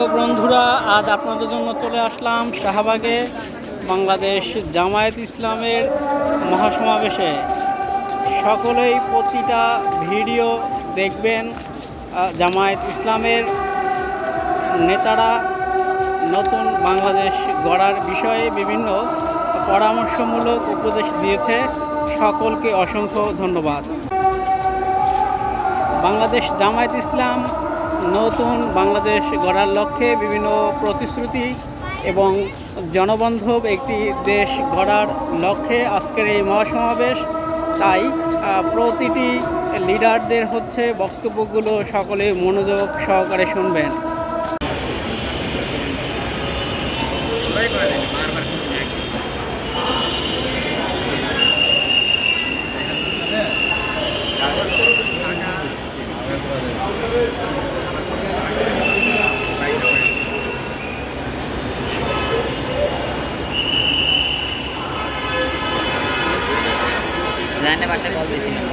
বন্ধুরা, আজ আপনাদের জন্য চলে আসলাম শাহবাগে বাংলাদেশ জামায়াত ইসলামের মহাসমাবেশে। সকলেই প্রতিটা ভিডিও দেখবেন জামায়াত ইসলামের নেতারা নতুন বাংলাদেশ গড়ার বিষয়ে বিভিন্ন পরামর্শমূলক উপদেশ দিয়েছে। সকলকে অসংখ্য ধন্যবাদ। বাংলাদেশ জামায়াত ইসলাম নতুন বাংলাদেশ গড়ার লক্ষ্যে বিভিন্ন প্রতিশ্রুতি এবং জনবন্ধব একটি দেশ গড়ার লক্ষ্যে আজকের এই মহাসমাবেশ। তাই প্রতিটি লিডারদের হচ্ছে বক্তব্যগুলো সকলে মনোযোগ সহকারে শুনবেন। জানে বাসায় কল দিয়েছিলাম